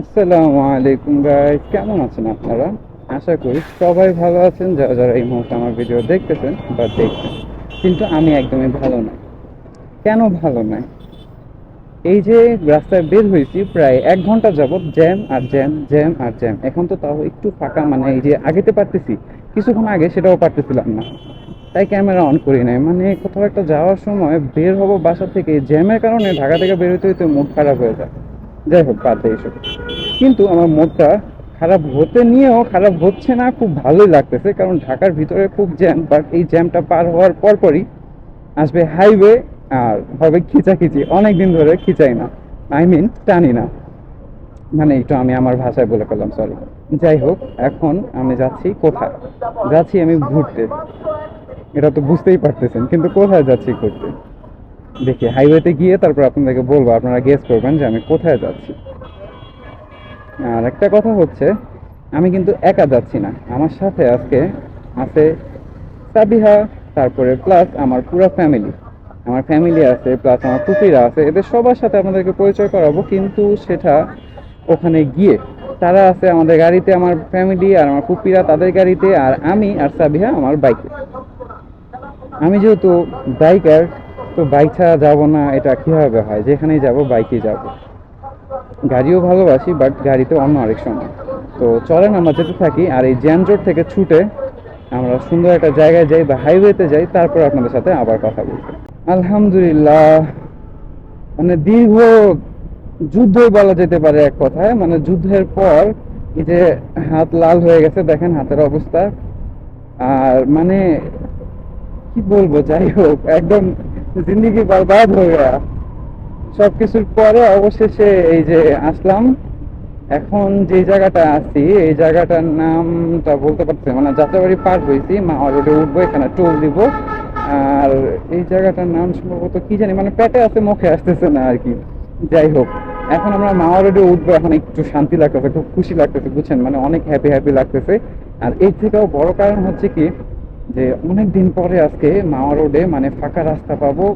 আসসালামু আলাইকুম গাইস কেমন আছেন আপনারা? আশা করি সবাই ভালো আছেন, যারা যারা এই মুহূর্তে আমার ভিডিও দেখতেছেন বা দেখছেন। কিন্তু আমি একদমই ভালো না কেন ভালো নয় এই যে রাস্তায় বের হয়েছি প্রায় এক ঘণ্টা যাবত জ্যাম আর জ্যাম জ্যাম আর জ্যাম এখন তো তাও একটু ফাঁকা মানে এই যে আগেতে পারতেছি, কিছুক্ষণ আগে সেটাও পারতেছিলাম না। তাই ক্যামেরা অন করি নাই। মানে কোথাও একটা যাওয়ার সময় বের হব বাসা থেকে জ্যামের কারণে ঢাকা থেকে বের হতে হতে মুড খারাপ হয়ে যায়। যাই হোক, বাদ দেয় এসব। কিন্তু আমার মুডটা খারাপ হতে নিয়েও খারাপ হচ্ছে না, খুব ভালোই লাগতেছে, কারণ ঢাকার ভিতরে খুব জ্যাম বাট এই জ্যামটা পার হওয়ার পরপরই আসবে হাইওয়ে আর হবে খিচাখিচি। অনেক দিন ধরে খিচাই না আই মিন টানি না। মানে একটু আমি আমার ভাষায় বলে ফেললাম সরি যাই হোক, এখন আমি যাচ্ছি কোথায়? যাচ্ছি আমি ঘুরতে। এটা তো বুঝতেই পারতেছেন, কিন্তু কোথায় যাচ্ছি ঘুরতে? দেখি হাইওয়েতে গিয়ে তারপর আপনাদেরকে বলব, আপনারা গেস করবেন যে আমি কোথায় যাচ্ছি। আর একটা কথা হচ্ছে, আমি কিন্তু একা যাচ্ছি না। আমার সাথে আজকে আছে সাবিহা, তারপরে প্লাস আমার পুরো ফ্যামিলি আমার ফ্যামিলি আছে প্লাস আমার পুপিরা আছে, এদের সবার সাথে আপনাদেরকে পরিচয় করাবো, কিন্তু সেটা ওখানে গিয়ে তারা আছে আমাদের গাড়িতে, আমার ফ্যামিলি আর আমার পুপিরা তাদের গাড়িতে, আর আমি আর সাবিহা আমার বাইকে আমি যেহেতু বাইকার তো বাইক ছাড়া যাব না, এটা কীভাবে হয়? যেখানেই যাব বাইকে যাব। গাড়িও ভালোবাসি বাট গাড়িতে অন্য আরেক সময়। তো চলেন আমরা যেতে থাকি, আর এই জ্যামজোট থেকে ছুটে আমরা সুন্দর একটা জায়গায় যাই বা হাইওয়েতে যাই, তারপর আপনাদের সাথে আবার কথা বলব। আলহামদুলিল্লাহ মানে দীর্ঘ যুদ্ধ বলা যেতে পারে এক কথায় মানে যুদ্ধের পর এই যে হাত লাল হয়ে গেছে, দেখেন হাতের অবস্থা। আর মানে কি বলব, যাই হোক, একদম জিন্দগি বরবাদ হয়ে গেয়া সবকিছুর পরে অবশেষে এই যে আসলাম, এখন যে জায়গাটা আছি, এই জায়গাটার নামটা বলতে পারছি। মানে যাত্রাবাড়ি পার হয়েছি, মা রোডে উঠবো, এখানে টোল দিব। আর এই জায়গাটার নাম সম্ভবত কি জানি মানে পেটে আছে, মুখে আসতেছে না আর কি। যাই হোক, এখন আমরা মাওয়া রোডে উঠবো, এখন একটু শান্তি লাগতেছে, খুব খুশি লাগতেছে, বুঝছেন? মানে অনেক হ্যাপি হ্যাপি লাগতেছে। আর এর থেকেও বড় কারণ হচ্ছে কি যে অনেক দিন পরে আজকে মাওয়া রোডে মানে ফাঁকা রাস্তা পাবো,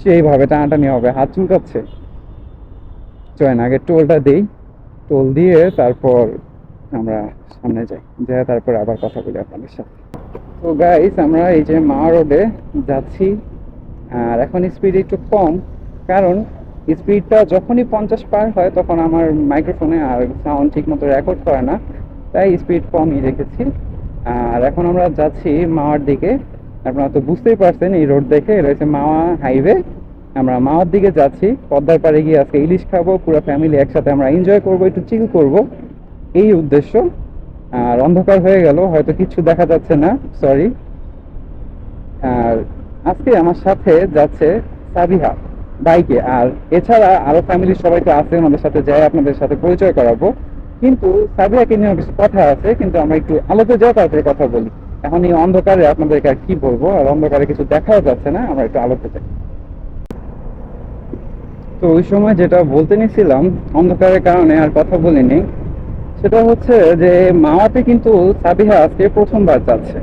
সেইভাবে টানাটানি হবে, হাত চুলকাচ্ছে। চয়েন আগে টোলটা দেই, টোল দিয়ে তারপর আমরা সামনে যাই যাই তারপর আবার কথা বলি আপনাদের সাথে। তো গাইস আমরা এই যে মাওয়া রোডে যাচ্ছি, আর এখন স্পিড একটু কম, কারণ স্পিডটা যখনই পঞ্চাশ পার হয়, তখন আমার মাইক্রোফোনে আর সাউন্ড ঠিক মতো রেকর্ড করে না, তাই স্পিড কমই রেখেছি। আর এখন আমরা যাচ্ছি মাওয়ার দিকে। আপনারা তো বুঝতেই পারছেন এই রোড দেখে এটা হচ্ছে মাওয়া হাইওয়ে। আমরা মাওয়ার দিকে যাচ্ছি, পদ্মার পাড়ে গিয়ে আজকে ইলিশ খাব, পুরো ফ্যামিলি একসাথে আমরা এনজয় করব, একটু চিল করব। এই উদ্দেশ্য। আর অন্ধকার হয়ে গেল, হয়তো কিছু দেখা যাচ্ছে না সরি আর আজকে আমার সাথে যাচ্ছে সাবিহা বাইকে। আর এছাড়া আরও ফ্যামিলির সবাই তো আছে, আমাদের সাথে যাই আপনাদের সাথে পরিচয় করাবো। কিন্তু সাবিহাকে নিয়ে কিছু কথা আছে, কিন্তু আমরা একটু আলোতে যাই তারপরে কথা বলি। এখন এই অন্ধকারে আপনাদেরকে আর কি বলব? আর অন্ধকারে কিছু দেখাও যাচ্ছে না, আমরা একটু আলোতে যাই। তো ওই সময় যেটা বলতে নিছিলাম অন্ধকারের কারণে আর কথা বলিনি, সেটা হচ্ছে যে মাওয়াতে কিন্তু সাবিহা আজকে প্রথমবার যাচ্ছে।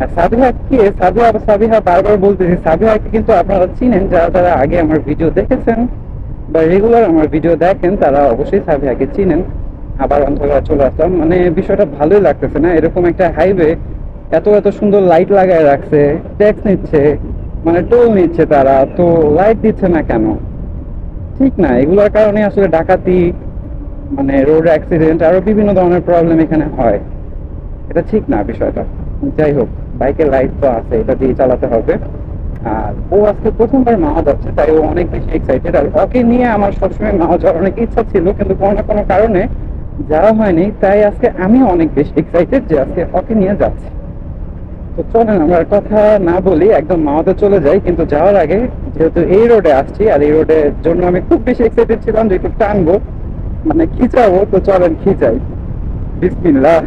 আর সাবিহা কে সাবিহা সাবিহা বারবার বলতেছি, সাবিহাকে কিন্তু আপনারা চিনেন, যারা যারা আগে আমার ভিডিও দেখেছেন বা রেগুলার আমার ভিডিও দেখেন, তারা অবশ্যই সাবিহাকে চিনেন। আবার অন্ধকার চলে আসলাম। মানে বিষয়টা ভালোই লাগতেছে না, এরকম একটা হাইওয়ে এত এত সুন্দর লাইট লাগায় রাখছে ট্যাক্স নিচ্ছে মানে টোল নিচ্ছে তারা, তো লাইট দিচ্ছে না কেন? ঠিক না, এগুলোর কারণে আসলে ডাকাতি মানে রোড অ্যাক্সিডেন্ট আরও বিভিন্ন ধরনের প্রবলেম এখানে হয়। এটা ঠিক না বিষয়টা। যাই হোক বাইকের লাইট তো আছে, এটা দিয়ে চালাতে হবে। আর ও আজকে প্রথমবার মাওয়া যাচ্ছে তাই ও অনেক বেশি এক্সাইটেড আর ওকে নিয়ে আমার সবসময় মাওয়া যাওয়ার অনেক ইচ্ছা ছিল, কিন্তু কোনো না কোনো কারণে যাওয়া হয়নি, তাই আজকে আমি অনেক বেশি এক্সাইটেড যে আজকে ওকে নিয়ে যাচ্ছি। তো চলেন, আমরা কথা না বলি, একদম মাওয়াতে চলে যাই, কিন্তু যাওয়ার আগে যেহেতু এই রোডে আসছি, আর এই রোডের জন্য আমি খুব বেশি এক্সাইটেড ছিলাম যে একটু টানবো মানে খিচাবো, তো চলেন খিচাই। বিসমিল্লাহ।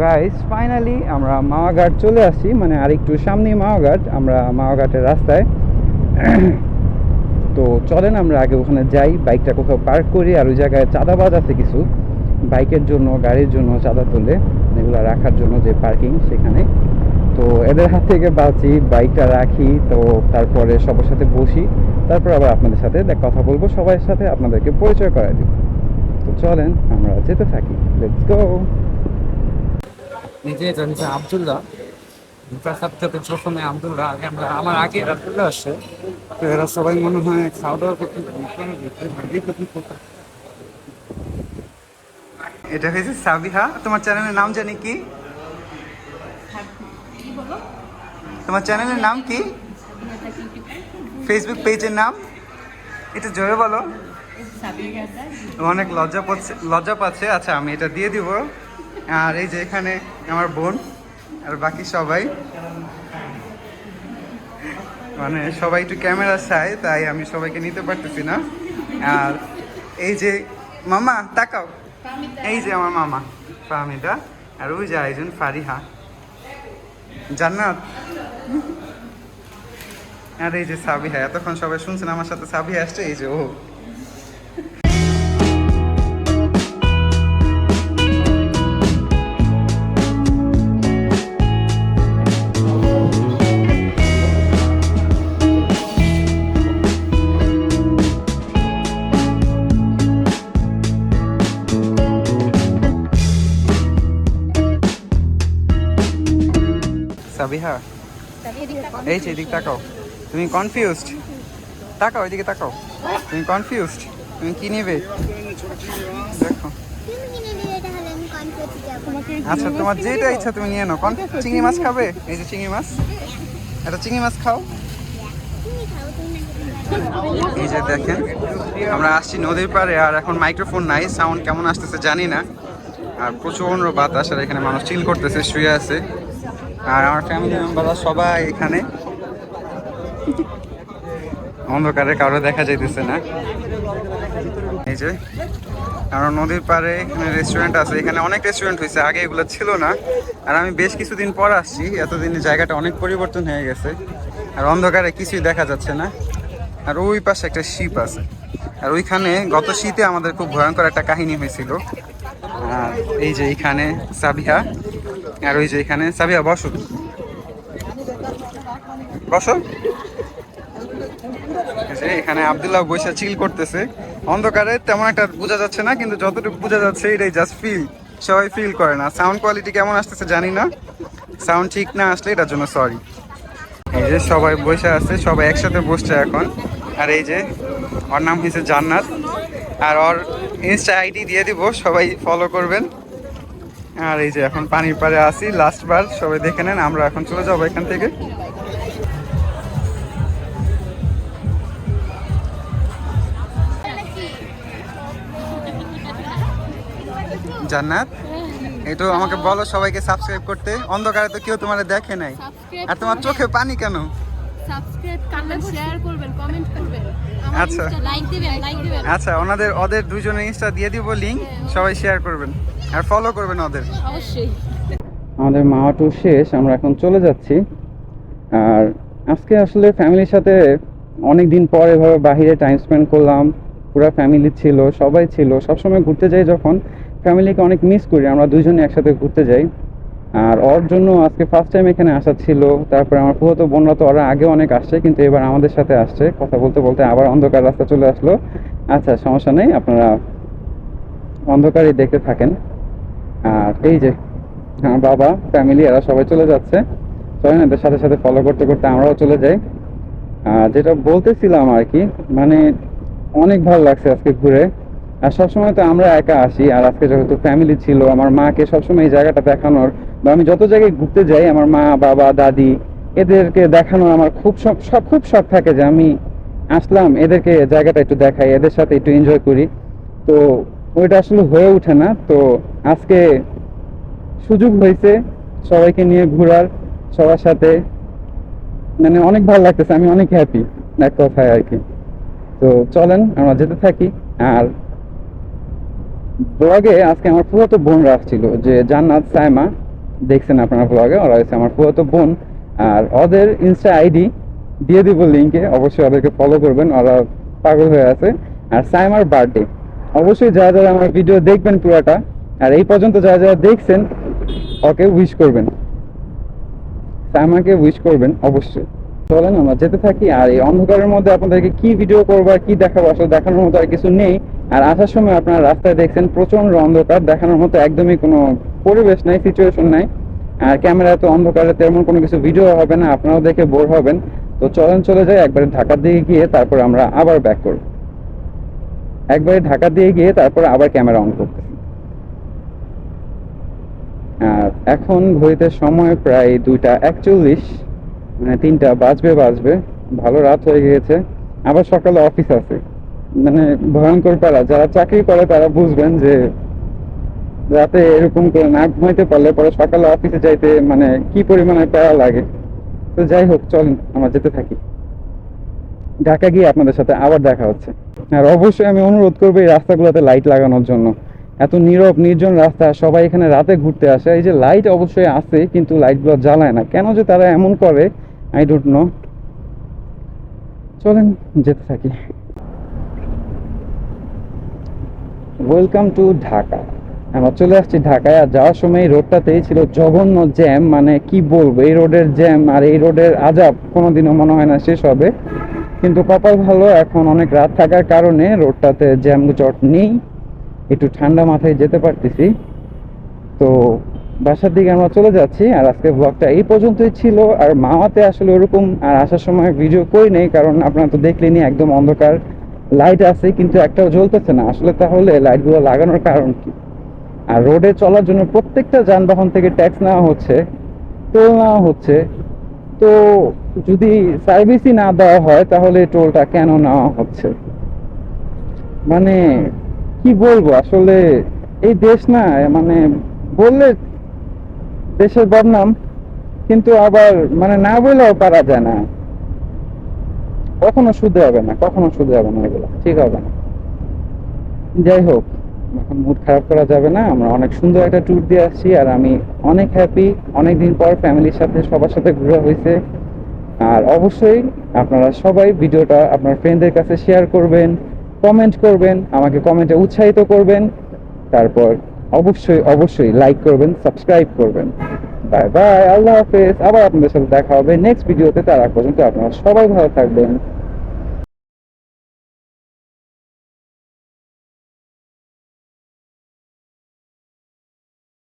গাইস ফাইনালি আমরা মাওয়াঘাট চলে আসি মানে আর একটু সামনেই মাওয়াঘাট, আমরা মাওয়াঘাটের রাস্তায়। তো চলেন আমরা আগে ওখানে যাই বাইকটা কোথাও পার্ক করি, আর ওই জায়গায় চাঁদাবাজ আছে কিছু। বাইকের জন্য, গাড়ির জন্য চাঁদা তুলে, এগুলো রাখার জন্য যে পার্কিং সেখানে। তো এদের হাত থেকে বাঁচি বাইকটা রাখি, তো তারপরে সবার সাথে বসি, তারপর আবার আপনাদের সাথে কথা বলব সবার সাথে আপনাদেরকে পরিচয় করাই দিব। তো চলেন আমরা যেতে থাকি লেটস গো নিজে জানিছে আবদুল্লাহ প্রাসাদ থেকে প্রথমে আবদুল্লাহ। আগে আমরা আমার আগে চলে আসে তো এরা সবাই মনে হয় খাওয়া দাওয়া করতে এটা হয়েছে সাবিহা। তোমার চ্যানেলের নাম জানি কি? তোমার চ্যানেলের নাম কি? ফেসবুক পেজের নাম? এটা জোরে বলো। অনেক লজ্জা পাচ্ছে লজ্জা পাচ্ছে। আচ্ছা আমি এটা দিয়ে দিব। আর এই যে এখানে আমার বোন আর বাকি সবাই। মানে সবাই একটু ক্যামেরা চায় তাই আমি সবাইকে নিতে পারতেছি না। আর এই যে মামা তাকাও। এই যে আমার মামা ফাহমিদা। আর ওই যে আরেকজন ফারিহা। জান্নাত। আর এই যে সাবিহা এতক্ষণ সবাই শুনছেন আমার সাথে সাবিহা আসছে এই যে ও। সাবিহা এই যে এদিক তাকাও তুমি কনফিউজড তাকাও এদিকে তাকাও তুমি কনফিউজড তুমি কি নেবে দেখো আচ্ছা তোমার যেটা ইচ্ছা তুমি নিয়ে নাও চিংড়ি মাছ খাবে এই যে চিংড়ি মাছ এটা চিংড়ি মাছ খাও এই যে দেখেন আমরা আসছি নদীর পাড়ে আর এখন মাইক্রোফোন নাই সাউন্ড কেমন আসতেছে জানি না আর প্রচণ্ড বাতাস আর এখানে মানুষ চিল করতেছে শুয়ে আছে আর আমার ফ্যামিলি মেম্বাররা সবাই এখানে। অন্ধকারে কারও দেখা যাইতেছে না। এই যে, কারণ নদীর পাড়ে এখানে রেস্টুরেন্ট আছে। এখানে অনেক রেস্টুরেন্ট হয়েছে আগে এগুলো ছিল না। আর আমি বেশ কিছুদিন পর আসছি, এতদিনে জায়গাটা অনেক পরিবর্তন হয়ে গেছে। আর অন্ধকারে কিছুই দেখা যাচ্ছে না। আর ওই পাশে একটা শিপ আছে। আর ওইখানে গত শীতে আমাদের খুব ভয়ঙ্কর একটা কাহিনী হয়েছিল। আর এই যে এইখানে সাবিহা আর ওই যে এখানে সাবিহা বসো। বসো। এখানে আবদুল্লাহ বৈশা চিল করতেছে। অন্ধকারে তেমন একটা বোঝা যাচ্ছে না, কিন্তু যতটুকু বোঝা যাচ্ছে এটাই জাস্ট ফিল সবাই ফিল করে না। সাউন্ড কোয়ালিটি কেমন আসতেছে জানি না। সাউন্ড ঠিক না আসলে এটার জন্য সরি এই যে সবাই বসে আছে, সবাই একসাথে বসছে এখন। আর এই যে, ওর নাম হয়েছে জান্নাত। আর ওর ইনস্টা আইডি দিয়ে দিব, সবাই ফলো করবেন। আর এই যে এখন পানির পাড়ে আসি লাস্ট বার। সবাই দেখে নেন আমরা এখন চলে যাব এখান থেকে। জান্নাত এই আমাকে বলো সবাইকে সাবস্ক্রাইব করতে। অন্ধকারে তো কেউ তোমার দেখে নাই। আর তোমার চোখে পানি কেন? আচ্ছা। আচ্ছা ওনাদের ওদের দুজনের ইনস্টা দিয়ে দিব লিঙ্ক সবাই শেয়ার করবেন। আর ফলো করবেন ওদের। অবশ্যই। আমাদের মাওয়া টুর শেষ আমরা এখন চলে যাচ্ছি। আর আজকে আসলে ফ্যামিলির সাথে অনেক দিন পর এভাবে বাহিরে টাইম স্পেন্ড করলাম। পুরো ফ্যামিলি ছিল সবাই ছিল। সবসময় ঘুরতে যাই যখন ফ্যামিলিকে অনেক মিস করি আমরা দুজনে একসাথে ঘুরতে যাই। আর ওর জন্য আজকে ফার্স্ট টাইম এখানে আসা ছিল। তারপরে আমার পুরো তো বোনরা তো ওরা আগে অনেক আসছে কিন্তু এবার আমাদের সাথে আসছে। কথা বলতে বলতে আবার অন্ধকার রাস্তা চলে আসলো। আচ্ছা সমস্যা নেই আপনারা অন্ধকারই দেখতে থাকেন। আর এই যে, আমার বাবা ফ্যামিলি এরা সবাই চলে যাচ্ছে। চলেন এদের সাথে সাথে ফলো করতে করতে আমরাও চলে যাই। আর যেটা বলতেছিলাম আর কি মানে অনেক ভালো লাগছে আজকে ঘুরে। আর সবসময় তো আমরা একা আসি, আর আজকে যেহেতু ফ্যামিলি ছিল, আমার মাকে সবসময় এই জায়গাটা দেখানোর, বা আমি যত জায়গায় ঘুরতে যাই, আমার মা, বাবা, দাদি, এদেরকে দেখানোর আমার খুব সব, খুব শখ থাকে যে আমি আসলাম, এদেরকে জায়গাটা একটু দেখাই, এদের সাথে একটু এনজয় করি। তো ওইটা আসলে হয়ে ওঠে না। তো আজকে সুযোগ হয়েছে সবাইকে নিয়ে ঘোরার, সবার সাথে। মানে অনেক ভালো লাগতেছে, আমি অনেক হ্যাপি এক কথায় আর কি। তো চলেন, আমরা যেতে থাকি। আর ব্লগে আজকে আমার পুরো তো বোনরা আসছিল যে জান্নাত সাইমা। দেখছেন আপনার ব্লগে ওরা হচ্ছে আমার পুরো বোন। আর ওদের ইনস্টা আইডি দিয়ে দিব লিঙ্কে অবশ্যই ওদেরকে ফলো করবেন, ওরা পাগল হয়ে আছে। আর সাইমার বার্থডে অবশ্যই যারা যারা আমার ভিডিও দেখবেন পুরোটা, আর এই পর্যন্ত যারা যারা দেখছেন, ওকে উইশ করবেন। আমাকে উইশ করবেন, অবশ্যই। চলেন, আমরা যেতে থাকি, আর এই অন্ধকারের মধ্যে আপনাদেরকে কি ভিডিও করব আর কি দেখাবো, আসলে দেখানোর মতো আর কিছু নেই। আর আসার সময় আপনারা রাস্তায় দেখছেন প্রচণ্ড অন্ধকার, দেখানোর মতো একদমই কোনো পরিবেশ নাই সিচুয়েশন নাই। আর ক্যামেরা তো অন্ধকারে তেমন কোনো কিছু ভিডিও হবে না, আপনারাও দেখে বোর হবেন। তো চলেন, চলে যাই, একবারে ঢাকার দিকে গিয়ে, তারপর আমরা আবার ব্যাক করব। একবারে ঢাকা দিয়ে গিয়ে তারপর আবার ক্যামেরা অন করতেছি আর এখন ঘড়িতে সময় প্রায় দুইটা একচল্লিশ মানে তিনটা বাজবে বাজবে, ভালো রাত হয়ে গিয়েছে। আবার সকালে অফিস আছে। মানে ভয়ঙ্কর প্যারা যারা চাকরি করে তারা বুঝবেন যে রাতে এরকম করে না ঘুমাইতে পারলে পরে সকালে অফিসে যাইতে মানে কি পরিমাণে প্যারা লাগে। তো যাই হোক চল আমরা যেতে থাকি। ঢাকা গিয়ে আপনাদের সাথে আবার দেখা হচ্ছে। আর অবশ্যই আমি অনুরোধ করব এই রাস্তাগুলোতে লাইট লাগানোর জন্য। এত নীরব, নির্জন রাস্তা, সবাই এখানে রাতে ঘুরতে আসে। এই যে লাইট অবশ্যই আছে, কিন্তু লাইটগুলো জ্বালায় না। কেন যে তারা এমন করে আই ডোন্ট নো চলেন, যেতে থাকি। ওয়েলকাম টু ঢাকা আমরা চলে আসছি ঢাকায়, আর যাওয়ার সময় এই রোডটাতেই ছিল জঘন্য জ্যাম মানে কি বলব? এই রোডের জ্যাম আর এই রোডের আজাব কোনোদিনও মনে হয় না শেষ হবে। কিন্তু কপাল ভালো, এখন অনেক রাত থাকার কারণে রোডটাতে জ্যাম জট নেই। একটু ঠান্ডা মাথায় যেতে পারতেছি। তো বাসার দিকে আমরা চলে যাচ্ছি, আর আজকে ব্লগটা এই পর্যন্তই ছিল। আর মামাতে আসলে ওরকম আর আসার সময় ভিডিও করি নেই, কারণ আপনারা তো দেখলেনি একদম অন্ধকার। লাইট আছে, কিন্তু একটাও জ্বলতেছে না। আসলে তাহলে লাইটগুলো লাগানোর কারণ কি? আর রোডে চলার জন্য প্রত্যেকটা যানবাহন থেকে ট্যাক্স নেওয়া হচ্ছে। টোল নেওয়া হচ্ছে। তো যদি সার্ভিসই না দেওয়া হয়, তাহলে টোলটা কেন নেওয়া হচ্ছে? মানে কি বলব? আসলে এই দেশ না মানে বললে দেশের বদনাম, কিন্তু আবার মানে না বললেও পারা যায় না। কখনো শুধু হবে না, কখনো শুধু হবে না এগুলো, ঠিক হবে না। যাই হোক, এখন মুড খারাপ করা যাবে না, আমরা অনেক সুন্দর একটা ট্যুর দিয়ে আসছি, আর আমি অনেক হ্যাপি অনেক দিন পর ফ্যামিলির সাথে, সবার সাথে ঘোরা হয়েছে। আর অবশ্যই আপনারা সবাই ভিডিওটা আপনার ফ্রেন্ডদের কাছে শেয়ার করবেন কমেন্ট করবেন, আমাকে কমেন্টে উৎসাহিত করবেন, তারপর অবশ্যই অবশ্যই লাইক করবেন সাবস্ক্রাইব করবেন। বাই বাই আল্লাহ হাফেজ, আবার আপনাদের সাথে দেখা হবে নেক্সট ভিডিওতে তারা পর্যন্ত আপনারা সবাই ভালো থাকবেন।